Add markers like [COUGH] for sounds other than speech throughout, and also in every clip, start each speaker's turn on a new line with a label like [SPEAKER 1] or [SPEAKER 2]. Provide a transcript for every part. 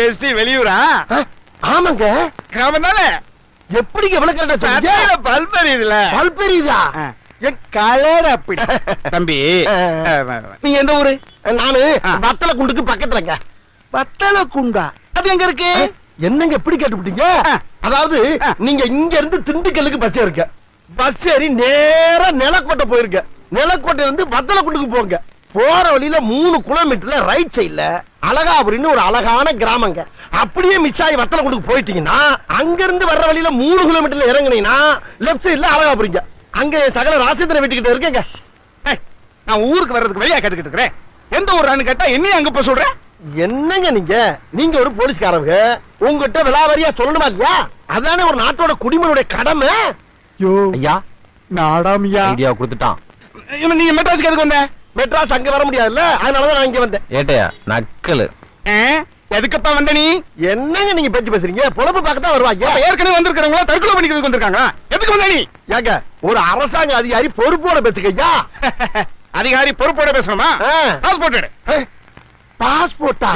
[SPEAKER 1] வேஷ்டி வெளியூரா?
[SPEAKER 2] ஆமாங்க.
[SPEAKER 1] தானே
[SPEAKER 2] எப்படிங்க விளக்கறத சொன்னீங்க
[SPEAKER 1] பல்ப் எரியுதுல
[SPEAKER 2] பல் பெரியுதா?
[SPEAKER 1] என் கலர் அப்படி. தம்பி. நீங்க எந்த ஊரு?
[SPEAKER 2] நானு. வத்தல குண்டுக்கு பக்கத்துலங்க.
[SPEAKER 1] பத்தல குண்டா அது எங்க இருக்கு?
[SPEAKER 2] என்னங்க எப்படி கேட்டுவிட்டீங்க. அதாவது. நீங்க இங்க இருந்து திண்டுக்கல்லுக்கு பஸ் ஏறுங்க. பஸ் ஏறி நேரா நிலக்கோட்டை போயிருங்க. நிலக்கோட்டை இருந்து வத்தலக்குண்டுக்கு போங்க. போற வழியில மூணு கிலோமீட்டர்ல ரைட் சைடுல அழகாபுரின்னு ஒரு அழகான கிராமங்க. அப்படியே மிஸ் ஆகி வத்தலக்குண்டுக்கு போயிட்டீங்கன்னா அங்க இருந்து வர்ற வழியில மூணு கிலோமீட்டர்ல இறங்குனீங்கன்னா லெஃப்ட் சைடுல அழகாபுரிங்க அங்க சகல ராசேந்திர வீட்டுக்கிட்ட இருக்கேங்க.
[SPEAKER 1] நான் ஊருக்கு வர்றதுக்கு வெளியா கேட்டுக்கிட்டு இருக்கிறேன். எந்த ஊரான்னு கேட்டா என்னையும் அங்க போய் சொல்றேன்
[SPEAKER 2] என்னங்க நீங்க? நீங்க ஒரு போலீஸ்காரங்க. உங்ககிட்ட விலாவரியா சொல்லணுமா இல்லையா? அதானே ஒரு நாட்டோட குடிமனுடைய கடமை.
[SPEAKER 3] ஐயா.
[SPEAKER 1] நாடாமியா
[SPEAKER 3] ஐடியா கொடுத்துட்டான்.
[SPEAKER 1] இவன் நீங்க மெட்ராஸ்க்கு எதுக்கு வந்த?
[SPEAKER 2] மெட்ராஸ் அங்க வர முடியாதுல்ல? அதனாலதான் நான் இங்க வந்தேன்.
[SPEAKER 3] ஏட்டையா நக்கலு.
[SPEAKER 1] ஆ? எதுக்குப்பா வந்த நீ?
[SPEAKER 2] என்னங்க நீங்க பேச்சு பேசுறீங்க? பொழப்பு பார்க்க தான் வருவாங்க
[SPEAKER 1] ஏற்கனவே வந்திருக்கிறவங்களா? தற்கொலை பண்ணிக்கிறதுக்கு வந்திருக்காங்க எதுக்கு வந்த நீ?
[SPEAKER 2] ஏங்க ஒரு அரசாங்க அதிகாரி பொறுப்போட பேசுங்க ஐயா [LAUGHS]
[SPEAKER 1] அதிகாரி பொறுப்போட பேசணுமா. பாஸ்போர்ட் எடு.
[SPEAKER 2] பாஸ்போர்ட்டா.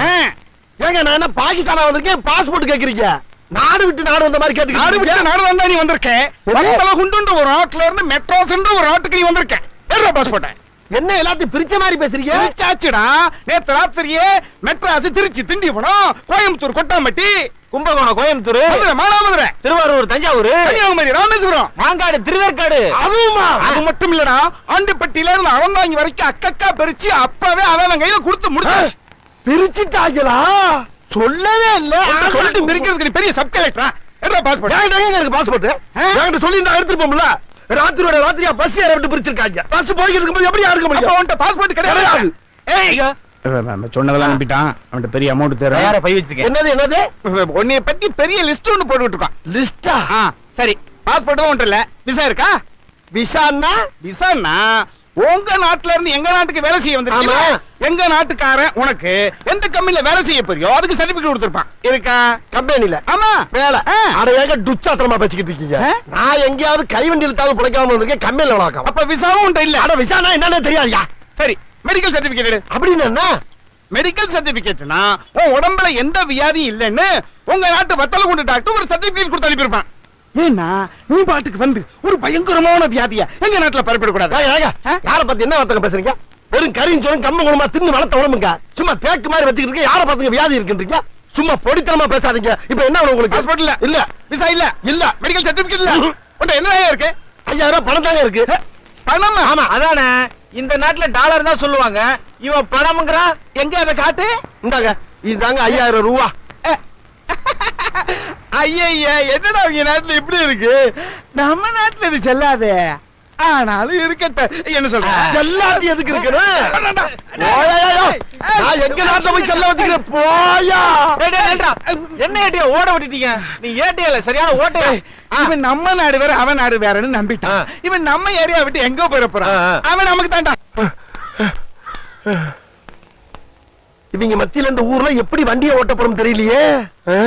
[SPEAKER 2] ஏங்க நான் என்ன பாகிஸ்தானா வந்திருக்கேன்? பாஸ்போர்ட் கேக்குறீங்க. நாடு விட்டு நாடு வந்த மாதிரி
[SPEAKER 1] நாடு விட்டு நாடு வந்தா நீ வந்திருக்க
[SPEAKER 2] எது?
[SPEAKER 1] வத்தல குண்டுன்ற ஒரு நாட்டுல இருந்து மெட்ராஸ்ன்ற ஒரு நாட்டுக்கு நீ வந்திருக்க ஏறா பாஸ்போர்ட்
[SPEAKER 2] என்ன எல்லாத்தையும் பிரிச்ச மாதிரி பேசுறீங்க?
[SPEAKER 1] திருச்சாச்சுடா நேத்து ராத்திரியே மெட்ராஸ் திருச்சி திண்டிவனம் கோயம்புத்தூர் கொட்டாம்பட்டி.
[SPEAKER 3] கும்பகோணம் கோயம்புத்தூர்.
[SPEAKER 1] மதுரை மானாமதுரை.
[SPEAKER 3] திருவாரூர் தஞ்சாவூர்.
[SPEAKER 1] கன்னியாகுமரி ராமேஸ்வரம்.
[SPEAKER 3] மாங்காடு திருவேற்காடு.
[SPEAKER 1] அதுவுமா. அது மட்டும் இல்லடா. ஆண்டிப்பட்டியில இருந்து அறந்தாங்கி வரைக்கும் அக்கக்கா பிரிச்சு அப்பவே அவன் கையில கொடுத்து முடிச்சு.
[SPEAKER 2] பிரிச்சுட்டாங்களா? சொல்லவே இல்ல.
[SPEAKER 1] சொல்லிட்டு மிரிக்கிறதுக்கு நீ பெரிய சப் கலெக்டரா என்ன பாஸ்போர்ட்
[SPEAKER 2] இருக்கு பாஸ்போர்ட் என்கிட்ட சொல்லி நான் எடுத்துட்டு போம்ல ராத்திரியோட ராத்திரியா பஸ் ஏற விட்டு பிரிச்சிருக்காங்க. பஸ் போய்க்கு இருக்கும்போது எப்படி
[SPEAKER 1] அப்ப
[SPEAKER 2] முடியும்?
[SPEAKER 1] அவன்கிட்ட பாஸ்போர்ட் கிடையாது. ஏய். சொன்னதெல்லாம் நம்பிட்டான். அவன்கிட்ட பெரிய அமௌண்ட்
[SPEAKER 3] தயார பை வச்சுக்க?
[SPEAKER 2] என்னது என்னது?
[SPEAKER 1] உன்னைய பத்தி பெரிய லிஸ்ட் ஒன்னு போட்டுட்டு இருக்கான்
[SPEAKER 2] லிஸ்டா
[SPEAKER 1] சரி. பாஸ்போர்ட் ஒன்றும் இல்ல. விசா இருக்கா?
[SPEAKER 2] விசான்னா
[SPEAKER 1] விசான்னா உங்க நாட்டுல இருந்து எங்க நாட்டுக்கு வேலை செய்ய வந்திருக்கீங்க. எங்க நாட்டுக்காரன் உனக்கு எந்த கம்பெனில வேலை செய்ய போறியோ அதுக்கு சர்டிபிகேட் கொடுத்திருப்பான். இருக்கா?
[SPEAKER 2] கம்பெனில.
[SPEAKER 1] ஆமா.
[SPEAKER 2] வேலை. அட ஏங்க டுச்சாத்திரமா பேசிக்கிட்டு இருக்கீங்க? நான் எங்கேயாவது கைவண்டியில் தாவு பிழைக்காம இருக்கேன் கம்பெனில வளர்க்காம
[SPEAKER 1] அப்ப விசாவும் உன்ட்ட இல்ல.
[SPEAKER 2] அட விசானா என்னன்னு தெரியாதுயா.
[SPEAKER 1] சரி மெடிக்கல் சர்டிபிகேட்
[SPEAKER 2] அப்படின்னு
[SPEAKER 1] மெடிக்கல் சர்டிபிகேட்னா உன் உடம்புல எந்த வியாதியும் இல்லைன்னு உங்க நாட்டு வத்தல கொண்டு டாக்டர் ஒரு சர்டிபிகேட் கொடுத்து அனுப்பியிருப்பான். ஏன்னா நீ பாட்டுக்கு வந்து ஒரு பயங்கரமான வியாதிய எங்க நாட்டுல பரப்பிட கூடாது
[SPEAKER 2] ஏங்க, ஏங்க,
[SPEAKER 1] ஆ?
[SPEAKER 2] யார பத்தி என்ன வார்த்தை பேசுறீங்க? வெறும் சொல்லி கம்ம குணமா தின்னு வளர்த்த உடம்புங்க. சும்மா தேக்கு மாதிரி வச்சுக்கிட்டு இருக்க யார பாத்துங்க வியாதி இருக்குன்றீங்க? சும்மா பொடித்தனமா பேசாதீங்க. இப்ப என்ன உங்களுக்கு?
[SPEAKER 1] பாஸ்போர்ட் இல்ல. விசா இல்ல.
[SPEAKER 2] இல்ல.
[SPEAKER 1] மெடிக்கல் சர்டிபிகேட் இல்ல. உன்ட்ட என்ன இருக்கு?
[SPEAKER 2] ஐயாயிரம் ரூபாய் பணம் தாங்க இருக்கு.
[SPEAKER 1] பணமா?
[SPEAKER 3] ஆமா. அதானே. இந்த நாட்டுல டாலர் தான் சொல்லுவாங்க. இவன் பணம்ங்கிறான்.
[SPEAKER 1] எங்க அதை காட்டு?
[SPEAKER 2] இந்தாங்க. இதுதாங்க ஐயாயிரம் ரூபா.
[SPEAKER 1] ஐயா என்னடா அவங்க நாட்டுல இப்படி இருக்கு? நம்ம நாட்டுல இது செல்லாதே. ஆனாலும் இருக்கட்டும். என்ன சொல்ற?
[SPEAKER 2] செல்லாட்டி எதுக்கு இருக்கணும்? நான் எங்க நாட்டுல போய் செல்ல வச்சுக்கிறேன்? போயா.
[SPEAKER 3] என்ன ஏட்டியா ஓட விட்டுட்டீங்க? நீ ஏட்டியா சரியான ஓட்டு
[SPEAKER 1] இவன் நம்ம நாடு வேற அவன் நாடு வேறன்னு நம்பிட்டான். இவன் நம்ம ஏரியா விட்டு எங்க போயிட போறான். அவன் நமக்கு தாண்டா
[SPEAKER 2] இவங்க மத்தியில இந்த ஊர்ல எப்படி வண்டியை ஓட்ட போறோம் தெரியலையே?